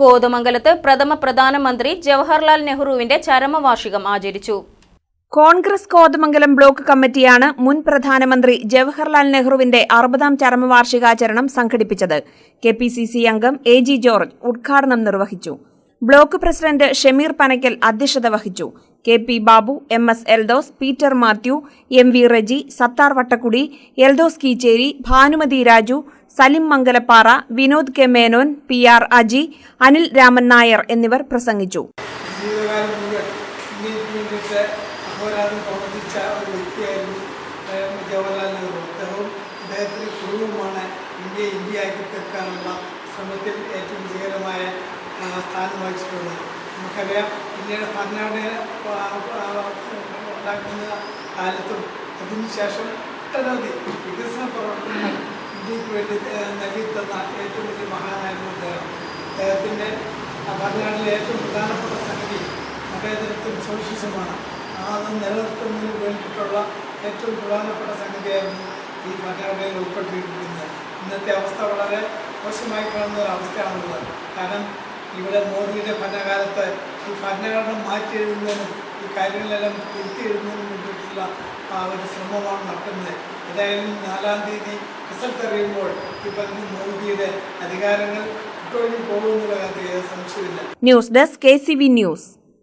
കോതമംഗലത്ത് പ്രഥമ പ്രധാനമന്ത്രി ജവഹർലാൽ നെഹ്റുവിന്റെ ചരമവാർഷികം ആചരിച്ചു. കോൺഗ്രസ് കോതമംഗലം ബ്ലോക്ക് കമ്മിറ്റിയാണ് മുൻ പ്രധാനമന്ത്രി ജവഹർലാൽ നെഹ്റുവിന്റെ അറുപതാം ചരമവാർഷികാചരണം സംഘടിപ്പിച്ചത്. കെ പി സി സി അംഗം എ ജി ജോർജ് ഉദ്ഘാടനം നിർവഹിച്ചു. ബ്ലോക്ക് പ്രസിഡന്റ് ഷമീർ പനക്കൽ അധ്യക്ഷത വഹിച്ചു. K P Babu M S Eldhose Peter Mathew M V Reji Sathar Vattakudy Eldhose Keecheri Bhanumathi Raju Salim Mangalappara Vinod K Menon P R Aji Anil Raman Nair എന്നിവർ പ്രസംഗിച്ചു. ജീവിതകാലം മുഴുവൻ ഇന്ത്യയ്ക്ക് വേണ്ടിയിട്ട് അഹോരാത്രം പ്രവർത്തിച്ച ഒരു വ്യക്തിയായിരുന്നു ഏഹ്, ജവഹർലാൽ നെഹ്റു അദ്ദേഹവും അദ്ദേഹത്തിന്റെ കുടുംബമാണ് ഇന്ത്യ ഇന്ത്യയാക്കി തീർക്കാനുള്ള ശ്രമത്തിൽ ഏറ്റവും വിജയകരമായ സ്ഥാനം വഹിച്ചിട്ടുള്ളത് നമുക്കറിയാം ഇന്ത്യയുടെ ഭരണഘടന ഉണ്ടാക്കുന്ന കാലത്തും അതിനുശേഷം ഒട്ടനവധി വികസന പ്രവർത്തനങ്ങൾ ഇന്ത്യയ്ക്ക് വേണ്ടി നൽകി നൽകിത്തന്ന ഏറ്റവും വലിയ മഹാനായിരുന്നു അദ്ദേഹം. അദ്ദേഹത്തിന്റെ ഭരണഘടനയിലെ ഏറ്റവും പ്രധാനപ്പെട്ട സംഗതി മതേതരത്വം സോഷ്യലിസമാണ് അത് നിലനിർത്തുന്നതിന് വേണ്ടിയിട്ടുള്ള ഏറ്റവും പ്രധാനപ്പെട്ട സംഗതിയായിരുന്നു ഈ ഭരണഘടനയിൽ ഉൾപ്പെട്ടിരിക്കുന്നത്. ഇന്നത്തെ അവസ്ഥ വളരെ മോശമായി കാണുന്ന ഒരു അവസ്ഥയാണുള്ളത്. കാരണം ഇവിടെ മോദിയുടെ ഭരണകാലത്ത് ഈ ഭരണഘടന മാറ്റി എഴുതുന്നതിനും ഈ കാര്യങ്ങളെല്ലാം തിരുത്തി എഴുതുന്നതിനും വേണ്ടിയിട്ടുള്ള ഒരു ശ്രമമാണ് നടക്കുന്നത്. ഏതായാലും നാലാം തീയതി റിസൾട്ട് അറിയുമ്പോൾ ഈ പറഞ്ഞ മോദിയുടെ അധികാരങ്ങൾ ഇട്ടൊഴിഞ്ഞു പോകുമെന്നുള്ള കാര്യത്തിൽ സംശയമില്ല news desk K C V news.